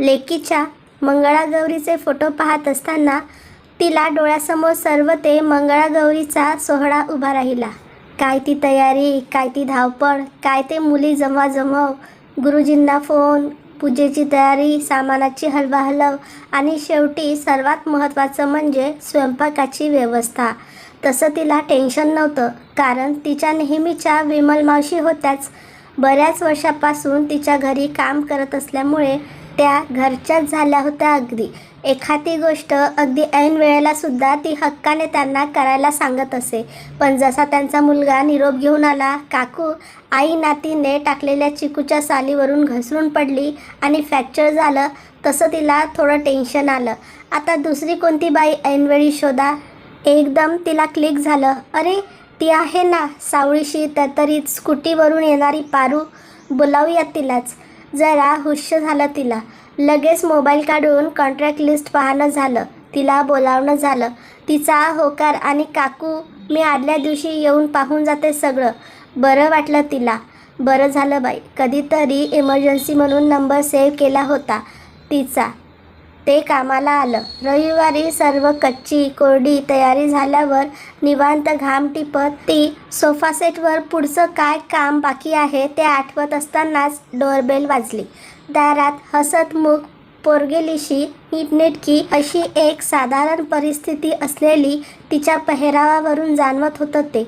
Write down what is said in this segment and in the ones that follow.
लेकीच्या मंगळागौरीचे photo पाहत असताना तिला डोळ्यासमोर सर्व ते मंगळागौरीचा सोहळा उभा राहिला. काय ती तयारी काय ती धावपळ काय ते मुली जमवाजमव गुरुजींना फोन पूजेची तयारी सामानाची हलवाहलव आणि शेवटी सर्वात महत्त्वाचं म्हणजे स्वयंपाकाची व्यवस्था. तसं तिला टेन्शन नव्हतं कारण तिच्या नेहमीच्या विमल मावशी होत्याच. बऱ्याच वर्षापासून तिच्या घरी काम करत असल्यामुळे त्या घरच्याच झाल्या होत्या अगदी. एखादी गोष्ट अगदी ऐन वेळेला सुद्धा ती हक्काने त्यांना करायला सांगत असे. पण जसा त्यांचा मुलगा निरोप घेऊन आला काकू आई नातीने टाकलेल्या चिकूच्या सालीवरून घसरून पडली आणि फ्रॅक्चर झालं तसं तिला थोडं टेन्शन आलं. आता दुसरी कोणती बाई ऐनवेळी शोधा? एकदम तिला क्लिक झालं. अरे ती आहे ना सावळीशी तरतरीत स्कूटीवरून येणारी पारू? बोलावूयात तिलाच. जरा हुश्य झालं तिला. लगेच मोबाईल काढून कॉन्ट्रॅक्ट लिस्ट पाहणं झालं. तिला बोलावणं झालं. तिचा होकार आणि काकू मी आदल्या दिवशी येऊन पाहून जाते सगळं. बरं वाटलं तिला. बरं झालं बाई. कधीतरी इमर्जन्सी म्हणून नंबर सेव्ह केला होता तिचा. ते कामाला आलं. रविवारी सर्व कच्ची कोरडी तयारी झाल्यावर निवांत घाम टिपत ती सोफा सेटवर पुढचं काय काम बाकी आहे ते आठवत असतानाच डोरबेल वाजली. दारात हसतमुख पोरगेलीशी नीटनेटकी अशी एक साधारण परिस्थिती असलेली तिच्या पेहरावावरून जाणवत होतं ते.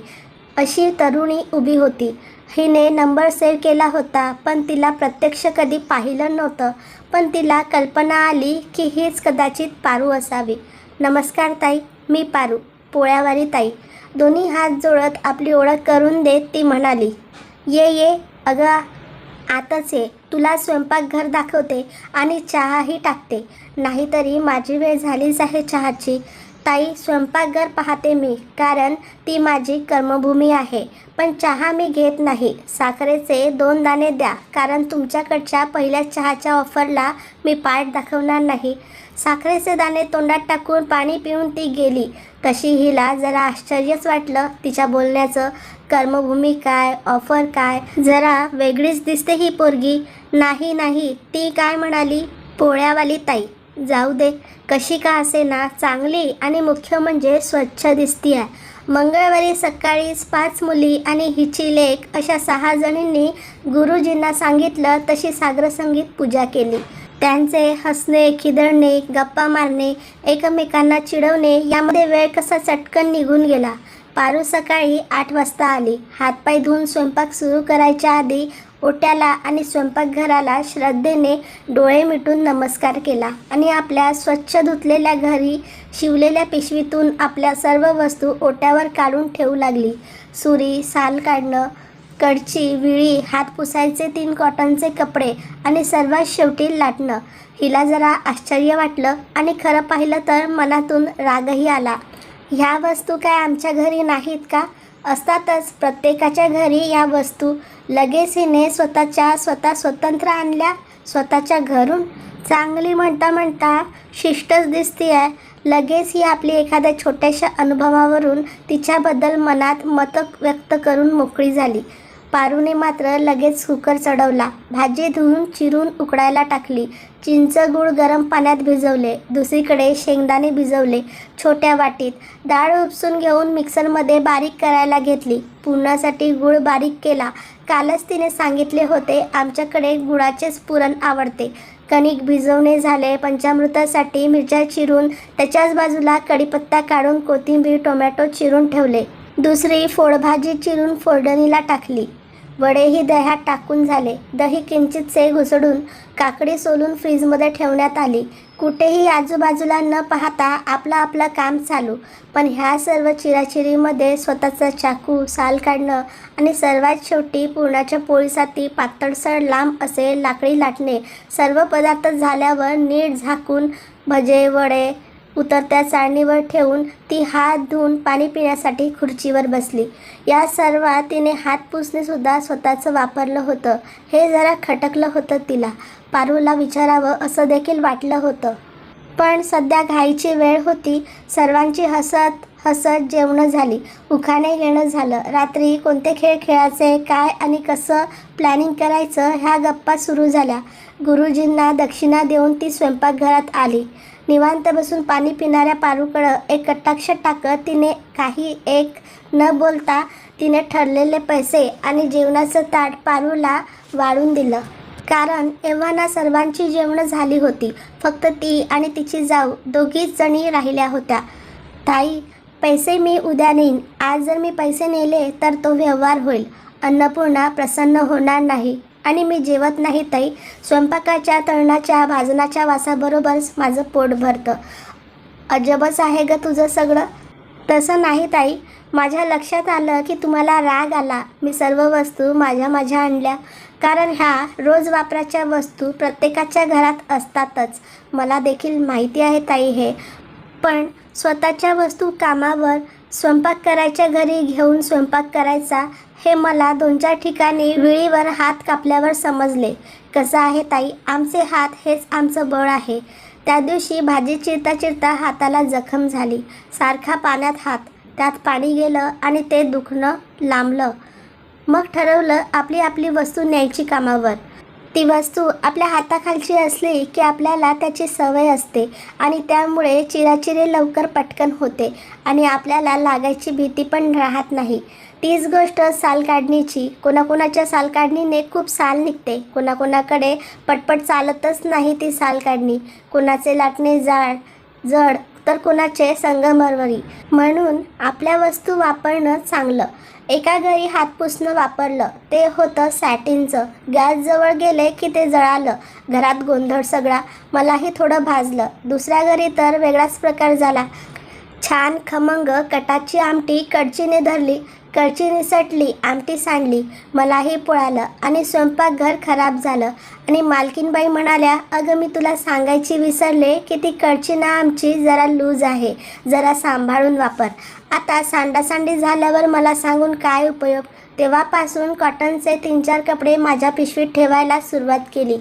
अशी तरुणी उभी होती. हिने नंबर सेव्ह केला होता पण तिला प्रत्यक्ष कधी पाहिलं नव्हतं. पण तिला कल्पना आली की हीच कदाचित पारू असावी. नमस्कार ताई मी पारू पोळ्यावारी ताई. दोन्ही हात जोडत आपली ओळख करून देत ती म्हणाली ये ये अगं आताच ये. तुला स्वयंपाकघर दाखवते आणि चहाही टाकते. नाहीतरी माझी वेळ झालीच आहे चहाची. ताई स्वयंपाकघर पाहते मी कारण ती माझी कर्मभूमी आहे. पण चहा मी घेत नाही. साखरेचे दोन दाणे द्या कारण तुमच्याकडच्या पहिल्या चहाच्या ऑफरला मी पाठ दाखवणार नाही. साखरेचे दाणे तोंडात टाकून पाणी पिऊन ती गेली. तशी हिला जरा आश्चर्यच वाटलं तिच्या बोलण्याचं. कर्मभूमी काय? ऑफर काय? जरा वेगळीच दिसते ही पोरगी. नाही नाही ती काय म्हणाली? पोळ्यावाली ताई. जाऊ दे. कशी का असे ना? चांगली आणि मुख्य म्हणजे स्वच्छ दिसती आहे मंगळवारी सकाळीच पाच मुली आणि हिची लेक अशा सहा जणींनी गुरुजींना सांगितलं तशी सागरसंगीत पूजा केली. त्यांचे हसणे खिदळणे गप्पा मारणे एकमेकांना चिडवणे यामध्ये वेळ कसा चटकन निघून गेला. पारू सकाळी आठ वाजता आली. हातपाय धुवून स्वयंपाक सुरू करायच्या आधी ओट्याला आणि स्वयंपाकघराला श्रद्धेने डोळे मिटून नमस्कार केला आणि आपल्या स्वच्छ धुतलेल्या घरी शिवलेल्या पिशवीतून आपल्या सर्व वस्तू ओट्यावर काढून ठेवू लागली. सुरी साल काढणं कडची विळी हात पुसायचे तीन कॉटनचे कपडे आणि सर्वात शेवटी लाटणं. हिला जरा आश्चर्य वाटलं आणि खरं पाहिलं तर मनातून रागही आला. ह्या वस्तू काय आमच्या घरी नाहीत का? असतातच. प्रत्येकाच्या घरी या वस्तू लगेच हिने स्वतःच्या स्वतः स्वतंत्र आणल्या. स्वतःच्या घरून चांगली म्हणता म्हणता शिष्टच दिसती आहे लगेच ही आपली एखाद्या छोट्याशा अनुभवावरून तिच्याबद्दल मनात मतं व्यक्त करून मोकळी झाली. पारूने मात्र लगेच कुकर चढवला. भाजी धुवून चिरून उकडायला टाकली. चिंच गूळ गरम पाण्यात भिजवले. दुसरीकडे शेंगदाणे भिजवले. छोट्या वाटीत. डाळ उपसून घेऊन मिक्सरमध्ये बारीक करायला घेतली. पुरणासाठी गूळ बारीक केला. कालच तिने सांगितले होते आमच्याकडे गुळाचेच पुरण आवडते. कणिक भिजवणे झाले पंचामृतासाठी मिरच्या चिरून त्याच्याच बाजूला कढीपत्ता काढून कोथिंबीर टोमॅटो चिरून ठेवले. दुसरी फोडभाजी चिरून फोडणीला टाकली. वडेही दह्यात टाकून झाले. दही किंचितसे घुसडून काकडी सोलून फ्रीजमध्ये ठेवण्यात आली. कुठेही आजूबाजूला न पाहता आपलं आपलं काम चालू. पण ह्या सर्व चिराचिरीमध्ये स्वतःचा चाकू साल काढणं आणि सर्वात शेवटी पुरणाच्या पोळीसाठी पातळसर लांब असे लाकडी लाटणे सर्व पदार्थ झाल्यावर नीट झाकून भजे वडे उतरत्या चाळणीवर ठेवून ती हात धुवून पाणी पिण्यासाठी खुर्चीवर बसली. या सर्वात तिने हात पुसणेसुद्धा स्वतःचं वापरलं होतं. हे जरा खटकलं होतं तिला. पारूला विचारावं असं देखील वाटलं होतं. पण सध्या घाईची वेळ होती. सर्वांची हसत हसत जेवणं झाली. उखाणे घेणं झालं. रात्री कोणते खेळ खेळायचे काय आणि कसं प्लॅनिंग करायचं ह्या गप्पा सुरू झाल्या. गुरुजींना दक्षिणा देऊन ती स्वयंपाकघरात आली. निवांत बसून पाणी पिणाऱ्या पारूकडं एक कटाक्ष टाकत तिने काही एक न बोलता तिने ठरलेले पैसे आणि जेवणाचं ताट पारूला वाढून दिलं. कारण एव्हाना सर्वांची जेवणं झाली होती. फक्त ती आणि तिची जाऊ दोघीच जणी राहिल्या होत्या. ताई पैसे मी उद्या नेईन. आज जर मी पैसे नेले तर तो व्यवहार होईल. अन्नपूर्णा प्रसन्न होणार नाही. आणि मी जेवत नाही ताई. स्वयंपाकाच्या तळणाच्या भाजनाच्या वासाबरोबरच माझं पोट भरतं. अजबच आहे ग तुझं सगळं? तसं नाही ताई. माझ्या लक्षात आलं की तुम्हाला राग आला. मी सर्व वस्तू माझ्या माझ्या आणल्या. कारण ह्या रोज वापराच्या वस्तू प्रत्येकाच्या घरात असतातच. मला देखील माहिती आहे ताई हे. पण स्वतःच्या वस्तू कामावर स्वयंपाक करायच्या घरी घेऊन स्वयंपाक करायचा हे मला दोन चार ठिकाणी विळीवर हात कापल्यावर समजले. कसं आहे ताई? आमचे हात हेच आमचं बळ आहे. त्या दिवशी भाजी चिरता चिरता हाताला जखम झाली. सारखा पाण्यात हात त्यात पाणी गेलं आणि ते दुखणं लांबलं. मग ठरवलं आपली आपली वस्तू न्यायची कामावर. ती वस्तू आपल्या हाताखालची असली की आपल्याला त्याची सवय असते आणि त्यामुळे चिराचिरे लवकर पटकन होते आणि आपल्याला लागायची भीती पण राहत नाही. तीच गोष्ट साल काढणीची. कोणाकोणाच्या साल काढणीने खूप साल निघते. कोणाकोणाकडे पटपट चालतच नाही ती साल काढणी. कोणाचे लाटणे जाड जड तर कोणाचे संगमरवरी. म्हणून आपल्या वस्तू वापरणं चांगलं. एका घरी हात पुसणं वापरलं ते होतं सॅटिनचं. गॅसजवळ गेले की ते जळालं. घरात गोंधळ सगळा. मलाही थोडं भाजलं. दुसऱ्या घरी तर वेगळाच प्रकार झाला. छान खमंग कटाची आमटी कडचीने धरली. कडची निसटली आमटी सांडली मलाही पोळालं आणि स्वयंपाकघर खराब झालं. आणि मालकीनबाई म्हणाल्या अगं मी तुला सांगायची विसरले की ती कळची ना आमची जरा लूज आहे. जरा सांभाळून वापर. आता सांडासांडी झाल्यावर मला सांगून काय उपयोग? तेव्हापासून कॉटनचे तीन चार कपडे माझ्या पिशवीत ठेवायला सुरुवात केली.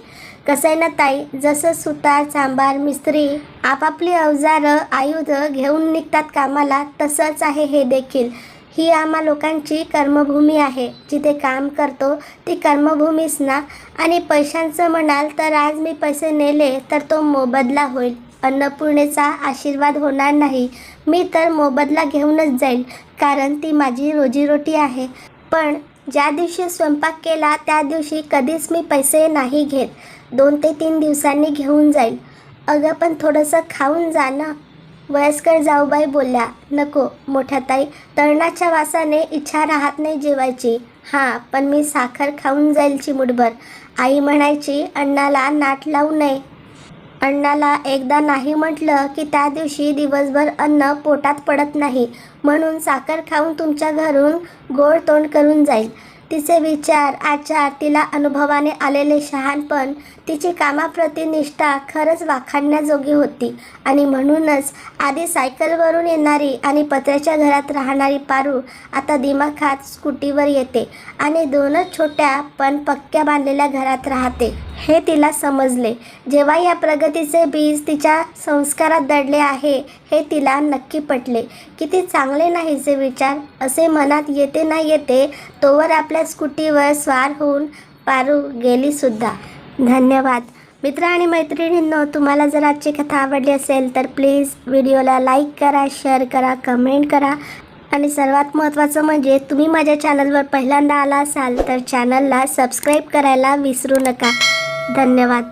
कसं आहे ना ताई जसं सुतार सांबार मिस्त्री आपापली अवजारं आयुधं घेऊन निघतात कामाला तसंच आहे हे देखील. ही आम्हा लोकांची कर्मभूमी आहे. जिथे काम करतो ती कर्मभूमीच ना. आणि पैशांचं म्हणाल तर आज मी पैसे नेले तर तो मोबदला होईल. अन्नपूर्णेचा आशीर्वाद होणार नाही. मी तर मोबदला घेऊनच जाईल कारण ती माझी रोजीरोटी आहे. पण ज्या दिवशी स्वयंपाक केला त्या दिवशी कधीच मी पैसे नाही घेत. दोन ते तीन दिवसांनी घेऊन जाईल. अगं पण थोडंसं खाऊन जा ना. वयस्कर जाऊबाई बोलल्या नको मोठ्या ताई तळणाच्या वासाने इच्छा राहत नाही जेवायची. हां पण मी साखर खाऊन जाईल चिमुटभर. आई म्हणायची अण्णाला नाट लावू नये. अण्णाला एकदा नाही म्हटलं की त्या दिवशी दिवसभर अन्न पोटात पडत नाही म्हणून साखर खाऊन तुमच्या घरून गोड तोंड करून जाईल. तिचे विचार आचार तिला अनुभवाने आलेले शहाणपण तिची कामाप्रती निष्ठा खरंच वाखाणण्याजोगी होती. आणि म्हणूनच आधी सायकलवरून येणारी आणि पत्र्याच्या घरात राहणारी पारू आता दिमाखात स्कूटीवर येते आणि दोनच छोट्या पण पक्क्या बांधलेल्या घरात राहते. हे तिला समजले. जेव्हा या प्रगतीचे बीज तिच्या संस्कारात दडले आहे हे तिला नक्की पटले. किती चांगले नाहीचे विचार असे मनात येते ना येते तोवर आपल्या स्कूटीवर स्वार होऊन पारू गेलीसुद्धा धन्यवाद. मित्र आणि मैत्रिणींनो तुम्हाला जर आजची कथा आवडली असेल तर प्लीज व्हिडिओला लाईक करा शेअर करा कमेंट करा. आणि सर्वात महत्त्वाचं म्हणजे तुम्ही माझ्या चॅनलवर पहिल्यांदा आला असाल तर चॅनलला सबस्क्राईब करायला विसरू नका. धन्यवाद.